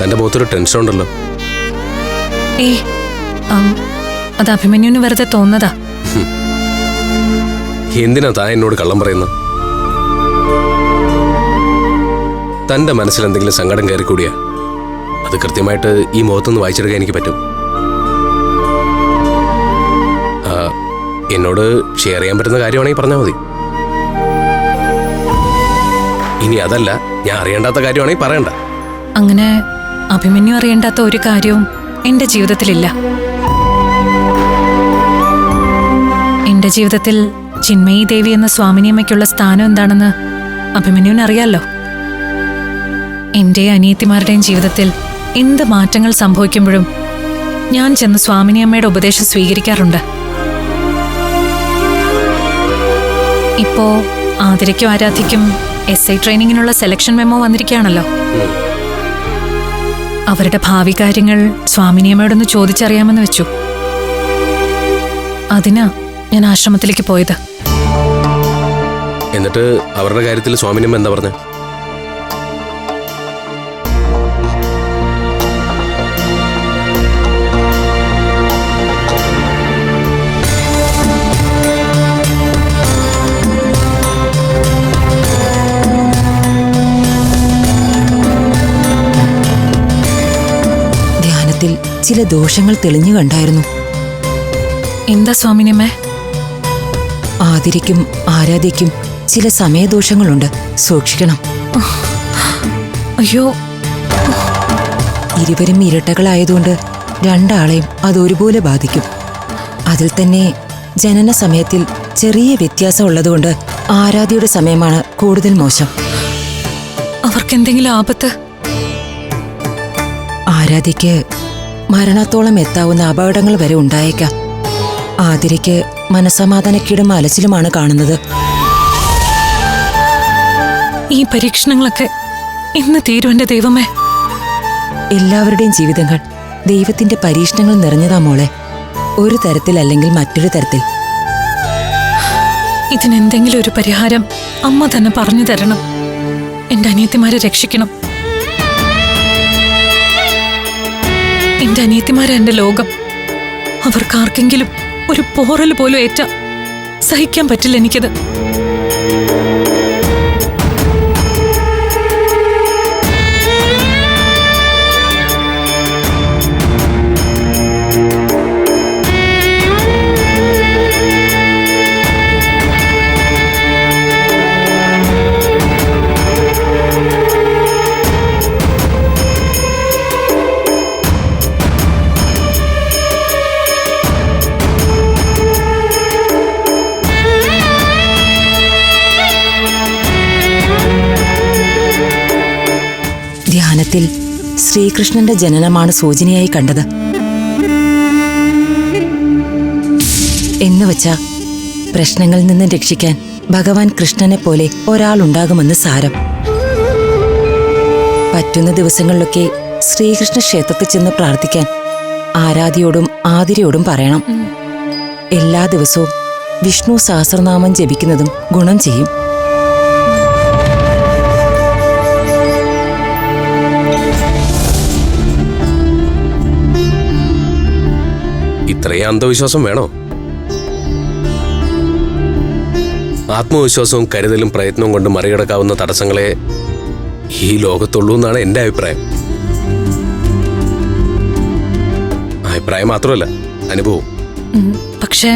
തന്റെ മുഖത്തൊരു ടെൻഷൻ ഉണ്ടല്ലോ. ഏ അത് അഭിമന്യുവിന് വെറുതെ തോന്നതാ എന്തിനാ താൻ എന്നോട് കള്ളം പറയുന്നത് തന്റെ മനസ്സിൽ എന്തെങ്കിലും സങ്കടം കയറിക്കൂടിയാ അത് കൃത്യമായിട്ട് ഈ മുഖത്തുനിന്ന് വായിച്ചെടുക്കാൻ എനിക്ക് പറ്റും. എന്നോട് ഷെയർ ചെയ്യാൻ പറ്റുന്ന കാര്യമാണെങ്കിൽ പറഞ്ഞാൽ മതി. ഇനി അതല്ല ഞാൻ അറിയേണ്ടാത്ത കാര്യമാണെങ്കിൽ പറയണ്ട. അങ്ങനെ അഭിമന്യു അറിയേണ്ടാത്ത ഒരു കാര്യവും എന്റെ ജീവിതത്തിലില്ല. എന്റെ ജീവിതത്തിൽ ചിന്മയി ദേവി എന്ന സ്വാമിനിയമ്മയ്ക്കുള്ള സ്ഥാനം എന്താണെന്ന് അഭിമന്യുവിന് അറിയാലോ എന്റെ അനിയത്തിമാരുടെയും ജീവിതത്തിൽ എന്ത് മാറ്റങ്ങൾ സംഭവിക്കുമ്പോഴും ഞാൻ ചെന്ന് സ്വാമിനിയമ്മയുടെ ഉപദേശം സ്വീകരിക്കാറുണ്ട്. ഇപ്പോ ആതിരയ്ക്കും ആരാധിക്കും എസ് ഐ ട്രെയിനിങ്ങിനുള്ള സെലക്ഷൻ മെമ്മോ വന്നിരിക്കുകയാണല്ലോ. അവരുടെ ഭാവി കാര്യങ്ങൾ സ്വാമിനിയമ്മയോടൊന്ന് ചോദിച്ചറിയാമെന്ന് വെച്ചു. അതിനാ ഞാൻ ആശ്രമത്തിലേക്ക് പോയത്. എന്നിട്ട് അവരുടെ കാര്യത്തിൽ സ്വാമിനിയമ്മ എന്താ പറഞ്ഞ? ധ്യാനത്തിൽ ചില ദോഷങ്ങൾ തെളിഞ്ഞു കണ്ടായിരുന്നു. എന്താ സ്വാമിനിയമ്മേ? ആതിരയ്ക്കും ആരാധ്യയ്ക്കും ചില സമയദോഷങ്ങളുണ്ട്. സൂക്ഷിക്കണം. അയ്യോ. ഇരുവരും ഇരട്ടകളായതുകൊണ്ട് രണ്ടാളെയും അത് ഒരുപോലെ ബാധിക്കും. അതിൽ തന്നെ ജനന സമയത്തിൽ ചെറിയ വ്യത്യാസം ഉള്ളതുകൊണ്ട് ആരാധിയുടെ സമയമാണ് കൂടുതൽ മോശം. അവർക്കെന്തെങ്കിലും ആപത്ത്? ആരാധ്യയ്ക്ക് മരണത്തോളം എത്താവുന്ന അപകടങ്ങൾ വരെ ഉണ്ടായേക്കാം. ആതിരയ്ക്ക് മനസമാധാനക്കീടും അലച്ചിലുമാണ് കാണുന്നത്. ഈ പരീക്ഷണങ്ങളൊക്കെ ഇന്ന് തീരുവന്റെ ദൈവമേ. എല്ലാവരുടെയും ജീവിതങ്ങൾ ദൈവത്തിന്റെ പരീക്ഷണങ്ങൾ നിറഞ്ഞതാ മോളെ. ഒരു തരത്തിൽ അല്ലെങ്കിൽ മറ്റൊരു തരത്തിൽ. ഇതിനെന്തെങ്കിലും ഒരു പരിഹാരം അമ്മ തന്നെ പറഞ്ഞു തരണം. എന്റെ അനിയത്തിമാരെ രക്ഷിക്കണം. എന്റെ അനിയത്തിമാരെ എന്റെ ലോകം. അവർക്കാർക്കെങ്കിലും ഒരു പോറൽ പോലും ഏറ്റ സഹിക്കാൻ പറ്റില്ല എനിക്കത്. ധ്യാനത്തിൽ ശ്രീകൃഷ്ണന്റെ ജനനമാണ് സൂചനയായി കണ്ടത്. എന്നുവച്ച പ്രശ്നങ്ങളിൽ നിന്ന് രക്ഷിക്കാൻ ഭഗവാൻ കൃഷ്ണനെ പോലെ ഒരാളുണ്ടാകുമെന്ന് സാരം. പറ്റുന്ന ദിവസങ്ങളിലൊക്കെ ശ്രീകൃഷ്ണ ക്ഷേത്രത്തിൽ ചെന്ന് പ്രാർത്ഥിക്കാൻ ആരാധിയോടും ആതിരയോടും പറയണം. എല്ലാ ദിവസവും വിഷ്ണു സഹസ്രനാമം ജപിക്കുന്നതും ഗുണം ചെയ്യും. ഇത്രയും അന്ധവിശ്വാസം വേണോ? ആത്മവിശ്വാസവും കരുതലും പ്രയത്നവും കൊണ്ട് മറികടക്കാവുന്ന തടസ്സങ്ങളെ ഈ ലോകത്തുള്ളൂ എന്നാണ് എന്റെ അഭിപ്രായം. അഭിപ്രായം മാത്രമല്ല അനുഭവം പക്ഷേ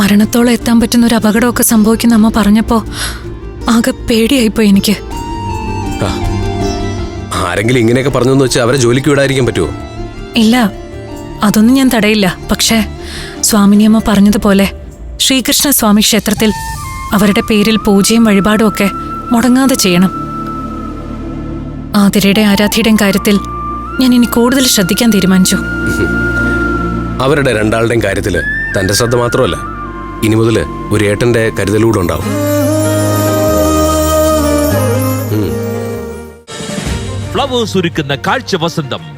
മരണത്തോളം എത്താൻ പറ്റുന്ന ഒരു അപകടമൊക്കെ സംഭവിക്കുന്ന അമ്മ പറഞ്ഞപ്പോ ആകെ പേടിയായിപ്പോയി എനിക്ക്. ആരെങ്കിലും ഇങ്ങനെയൊക്കെ പറഞ്ഞെന്ന് വെച്ചാൽ അവരെ ജോലിക്ക് വിടാതിരിക്കാൻ പറ്റുമോ ഇല്ല അതൊന്നും ഞാൻ തടയില്ല. പക്ഷേ സ്വാമിനിയമ്മ പറഞ്ഞതുപോലെ ശ്രീകൃഷ്ണസ്വാമി ക്ഷേത്രത്തിൽ അവരുടെ പേരിൽ പൂജയും വഴിപാടും ഒക്കെ മുടങ്ങാതെ ചെയ്യണം. ആതിരയുടെ ആരാധ്യയുടെയും കാര്യത്തിൽ ഞാൻ ഇനി കൂടുതൽ ശ്രദ്ധിക്കാൻ തീരുമാനിച്ചു. അവരുടെ രണ്ടാളുടെയും കാര്യത്തിൽ തന്റെ ശ്രദ്ധ മാത്രമല്ല ഇനി മുതൽ ഒരു ഏട്ടന്റെ കരുതലൂടെ ഉണ്ടാവും. ഫ്ലവേഴ്സ് ഒരുക്കുന്ന കാഴ്ച വസന്തം.